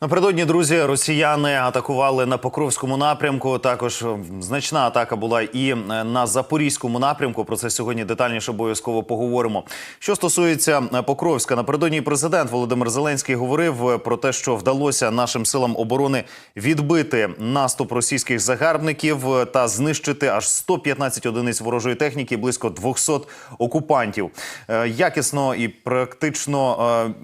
Напередодні друзі, росіяни атакували на Покровському напрямку. Також значна атака була і е, на Запорізькому напрямку. Про це сьогодні детальніше обов'язково поговоримо. Що стосується е, Покровська, напередодні президент Володимир Зеленський говорив е, про те, що вдалося нашим силам оборони відбити наступ російських загарбників е, та знищити аж 115 одиниць ворожої техніки, близько 200 окупантів. Е, Якісно і практично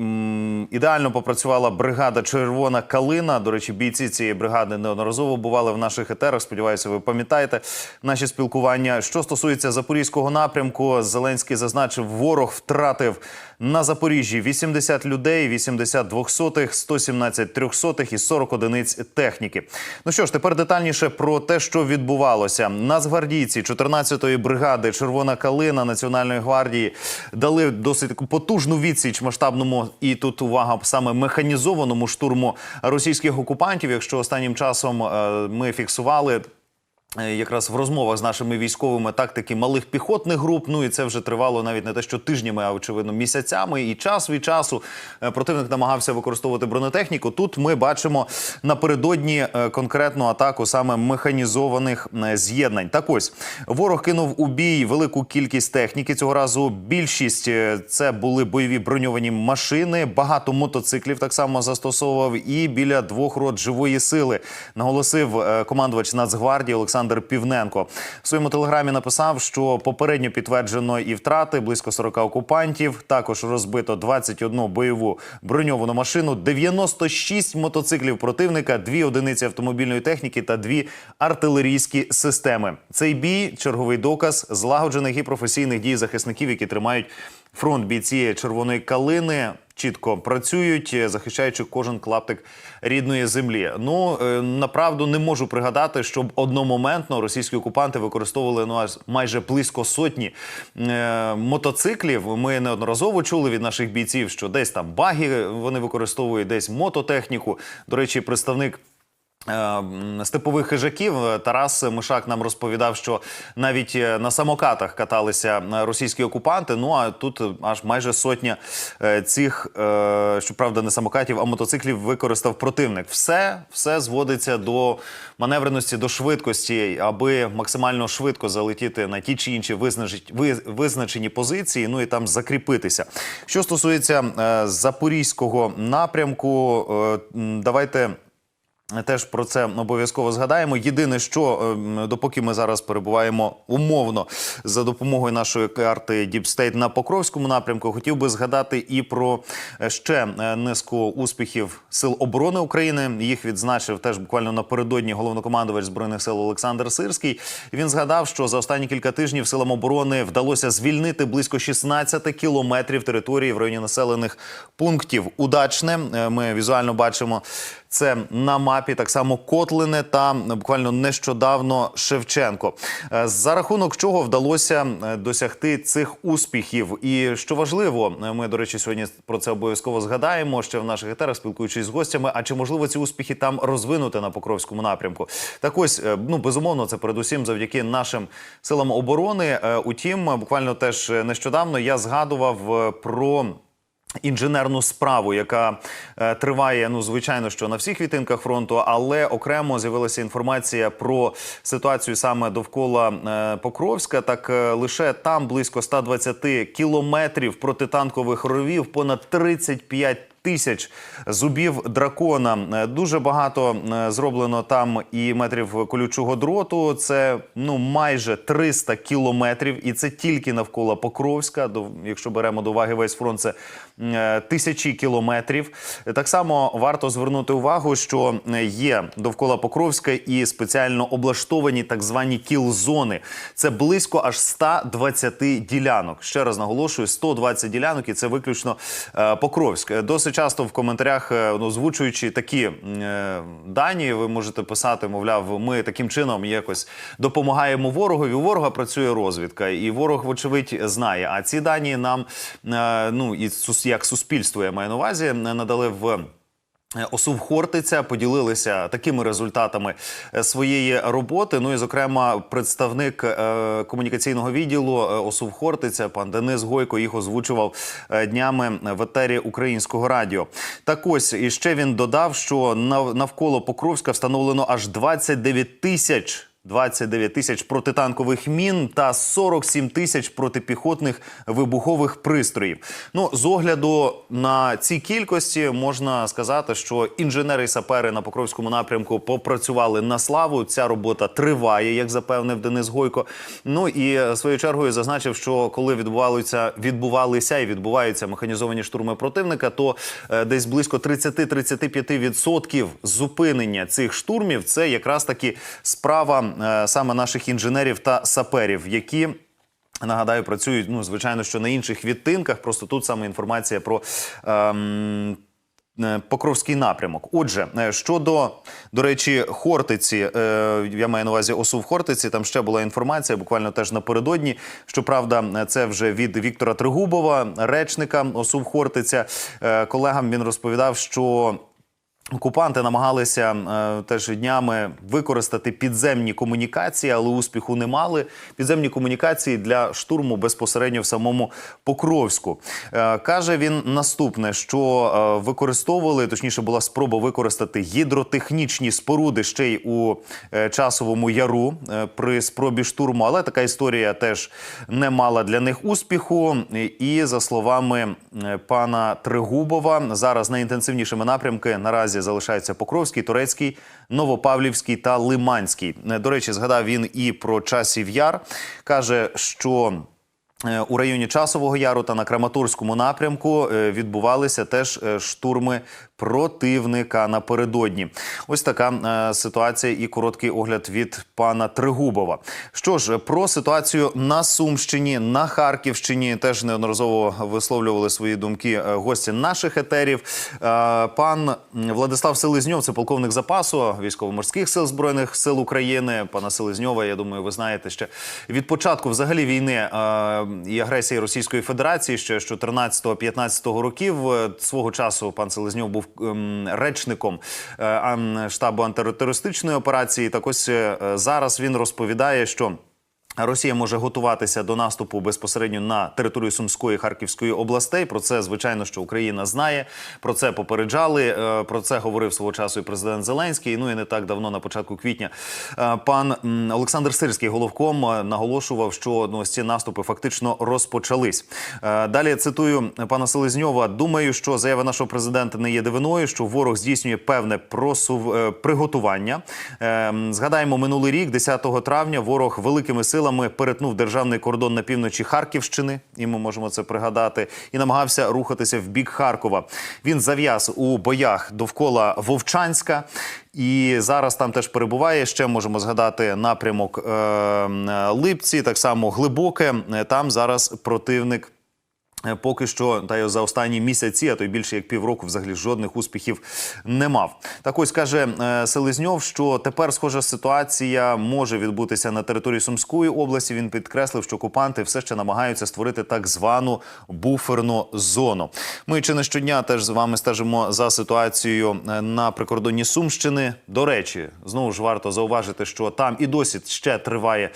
е, ідеально попрацювала бригада Червона Калина. До речі, бійці цієї бригади неодноразово бували в наших етерах. Сподіваюся, ви пам'ятаєте наші спілкування. Що стосується запорізького напрямку, Зеленський зазначив, ворог втратив на Запоріжжі 80 людей, 80 двохсотих, 117 трьохсотих і 40 одиниць техніки. Ну що ж, тепер детальніше про те, що відбувалося. Нацгвардійці 14-ї бригади Червона Калина Національної гвардії дали досить потужну відсіч масштабному і тут увага саме механізованому штурму російських окупантів. Якщо останнім часом е, ми фіксували. Е, Якраз в розмовах з нашими військовими тактики малих піхотних груп. Ну і це вже тривало навіть не те, що тижнями, а очевидно місяцями. І час від часу е, противник намагався використовувати бронетехніку. Тут ми бачимо напередодні е, конкретну атаку саме механізованих з'єднань. Так ось ворог кинув у бій велику кількість техніки. Цього разу більшість це були бойові броньовані машини. Багато мотоциклів так само застосовував і біля двох рот живої сили. Наголосив командувач Нацгвардії Олександр Півненко. В своєму телеграмі написав, що попередньо підтверджено і втрати близько 40 окупантів. Також розбито 21 бойову броньовану машину, 96 мотоциклів противника, дві одиниці автомобільної техніки та дві артилерійські системи. Цей бій черговий доказ злагоджених і професійних дій захисників, які тримають фронт бійці червоної калини. Чітко працюють, е, захищаючи кожен клаптик рідної землі. Ну е, направду не можу пригадати, щоб одномоментно російські окупанти використовували ну майже близько сотні е, мотоциклів. Ми неодноразово чули від наших бійців, що десь там баги вони використовують, десь мототехніку. До речі, представник. Е, Степових хижаків Тарас Мишак нам розповідав, що навіть е, на самокатах каталися е, російські окупанти. Ну а тут аж майже сотня цих, щоправда, не самокатів, а мотоциклів використав противник. Все, все зводиться до маневреності, до швидкості, аби максимально швидко залетіти на ті чи інші визначені, позиції. Ну і там закріпитися. Що стосується запорізького напрямку, давайте. Теж про це обов'язково згадаємо. Єдине, що ем, допоки ми зараз перебуваємо умовно за допомогою нашої карти State на Покровському напрямку, хотів би згадати і про е, ще е, низку успіхів сил оборони України. Їх відзначив теж буквально напередодні головнокомандувач збройних сил Олександр Сирський. Він згадав, що за останні кілька тижнів силам оборони вдалося звільнити близько 16 кілометрів території в районі населених пунктів. Удачне Е, ми візуально бачимо це на мапі так само Котлине та буквально нещодавно Шевченко. Е, За рахунок чого вдалося е, досягти цих успіхів, і що важливо, е, ми до речі сьогодні про це обов'язково згадаємо ще в наших етерах, спілкуючись з гостями. А чи можливо ці успіхи там розвинути на Покровському напрямку? Так ось ну безумовно, це передусім завдяки нашим силам оборони. Утім, буквально теж нещодавно я згадував про. Інженерну справу, яка е, триває, ну звичайно, що на всіх відтинках фронту, але окремо з'явилася інформація про ситуацію саме довкола е, Покровська. Так е, лише там близько 120 кілометрів протитанкових ровів, понад 35 Тисяч зубів дракона Е, дуже багато е, зроблено там і метрів колючого дроту. Це ну майже 300 кілометрів, і це тільки навколо Покровська. До якщо беремо до уваги весь фронт, це е, тисячі кілометрів. Так само варто звернути увагу, що є довкола Покровська і спеціально облаштовані так звані кіл-зони. Це близько аж 120 ділянок. Ще раз наголошую, 120 ділянок, і це виключно Покровськ. Е, Досить часто в коментарях, е, ну, такі е, дані, ви можете писати, мовляв, ми таким чином якось допомагаємо ворогові. У ворога працює розвідка, і ворог, вочевидь, знає. А ці дані нам, е, ну і як суспільство, я маю на увазі, надали в. Е, ОСУВ Хортиця поділилися такими результатами е, своєї роботи. Ну і, зокрема, представник е, комунікаційного відділу ОСУВ Хортиця, пан Денис Гойко, їх озвучував днями в етері українського радіо. Так ось і ще він додав, що навколо Покровська встановлено аж 29 тисяч. 29 тисяч протитанкових мін та 47 тисяч протипіхотних вибухових пристроїв. Ну, з огляду на ці кількості можна сказати, що інженери і сапери на Покровському напрямку попрацювали на славу. Ця робота триває, як запевнив Денис Гойко. Ну і своєю чергою зазначив, що коли відбувалися, відбувалися і відбуваються механізовані штурми противника, то е, десь близько 30-35% зупинення цих штурмів це якраз таки справа саме наших інженерів та саперів, які. Нагадаю, працюють ну звичайно, що на інших відтинках. Просто тут саме інформація про ем, е, Покровський напрямок. Отже, е, щодо до речі, Хортиці, е, я маю на увазі ОСУ в Хортиці. Там ще була інформація, буквально теж напередодні. Щоправда, е, це вже від Віктора Тригубова, речника ОСУ в Хортиця. Е, Колегам він розповідав, що. Окупанти намагалися е, теж днями використати підземні комунікації, але успіху не мали. Підземні комунікації для штурму безпосередньо в самому Покровську. Е, каже він наступне, що е, використовували, точніше, була спроба використати гідротехнічні споруди ще й у е, часовому яру е, при спробі штурму. Але така історія теж не мала для них успіху. І за словами е, пана Тригубова, зараз найінтенсивнішими напрямки наразі залишаються Покровський, Турецький, Новопавлівський та Лиманський. Е, До речі, згадав він і про часів яр. каже, що. Е, У районі Часового Яру та на Краматорському напрямку е, відбувалися теж штурми противника напередодні. Ось така е, ситуація і короткий огляд від пана Тригубова. Що ж, про ситуацію на Сумщині, на Харківщині теж неодноразово висловлювали свої думки е, гості наших етерів. Е, Пан Владислав Селезньов, це полковник запасу військово-морських сил збройних сил України. Пана Селезньова, я думаю, ви знаєте ще від початку взагалі війни е, і агресії Російської Федерації, ще з 14-15 років е, свого часу пан Селезньов був речником е, штабу антитерористичної операції. Так ось е, зараз він розповідає, що. Росія може готуватися до наступу безпосередньо на територію Сумської і Харківської областей. Про це звичайно, що Україна знає. Про це попереджали. е, Про це говорив свого часу і президент Зеленський. Ну і не так давно, на початку квітня, е, пан Олександр Сирський, головком, е, наголошував, що ну, ось ці наступи фактично розпочались. Далі цитую пана Селезньова. Думаю, що заява нашого президента не є дивиною, що ворог здійснює певне просув приготування. Згадаємо минулий рік, 10 травня, ворог великими силами перетнув державний кордон на півночі Харківщини, і ми можемо це пригадати, і намагався рухатися в бік Харкова. Він зав'яз у боях довкола Вовчанська. І зараз там теж перебуває. Ще можемо згадати напрямок е, Липці, так само глибоке. Е, Там зараз противник. Е, Поки що, та й за останні місяці, а то й більше як півроку, взагалі жодних успіхів не мав. Так ось каже е, Селезньов, що тепер схожа ситуація може відбутися на території Сумської області. Він підкреслив, що окупанти все ще намагаються створити так звану буферну зону. Ми чи не щодня теж з вами стежимо за ситуацією е, на прикордонні Сумщини. До речі, знову ж варто зауважити, що там і досі ще триває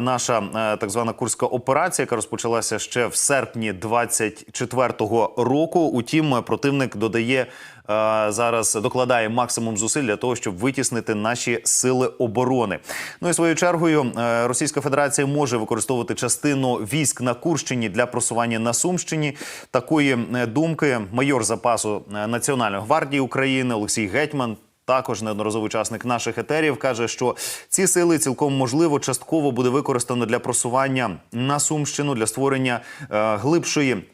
наша так звана курська операція, яка розпочалася ще в серпні 24-го року. Утім, противник додає. е, Зараз докладає максимум зусиль для того, щоб витіснити наші сили оборони. Ну і своєю чергою е, Російська Федерація може використовувати частину військ на Курщині для просування на Сумщині. Такої е, думки майор запасу Національної гвардії України Олексій Гетьман також неодноразовий учасник наших етерів каже, що ці сили цілком можливо частково буде використано для просування на Сумщину для створення е, глибшої.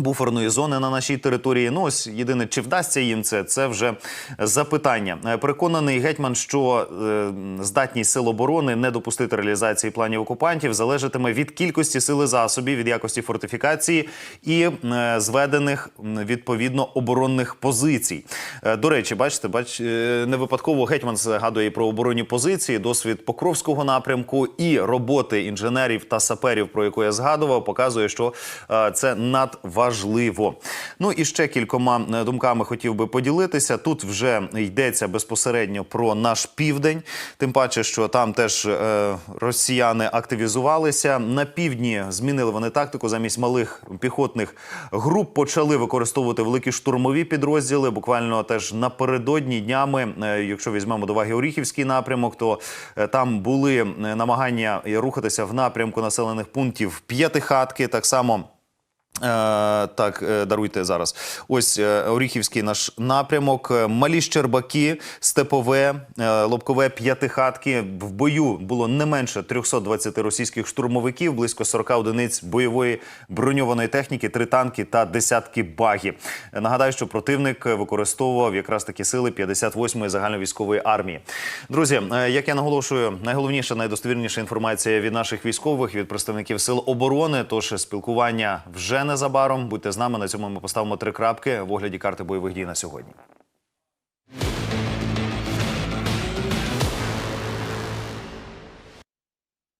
Буферної зони на нашій території. Ну ось єдине, чи вдасться їм це, це вже запитання. Е, Переконаний гетьман, що е, здатність сил оборони не допустити реалізації планів окупантів залежатиме від кількості сили засобів, від якості фортифікації і е, зведених відповідно оборонних позицій. До речі, бачите, бач, не випадково гетьман згадує про оборонні позиції, досвід Покровського напрямку і роботи інженерів та саперів, про яку я згадував, показує, що це надважливо важливо. Ну і ще кількома е, думками хотів би поділитися. Тут вже йдеться безпосередньо про наш південь, тим паче, що там теж е, росіяни активізувалися. На півдні змінили вони тактику замість малих піхотних груп. Почали використовувати великі штурмові підрозділи. Буквально теж напередодні днями, е, якщо візьмемо до уваги Оріхівський напрямок, то там були намагання рухатися в напрямку населених пунктів П'ятихатки. Так само. Е, так, е, даруйте зараз. Ось е, Оріхівський наш напрямок. Малі Щербаки, Степове, Лобкове, П'ятихатки. В бою було не менше 320 російських штурмовиків, близько 40 одиниць бойової броньованої техніки, три танки та десятки багів. Нагадаю, що противник використовував якраз такі сили 58-ї загальновійськової армії. Друзі, як я наголошую, найголовніша, найдостовірніша інформація від наших військових, від представників сил оборони. Тож спілкування вже незабаром. Будьте з нами. На цьому ми поставимо три крапки в огляді карти бойових дій на сьогодні.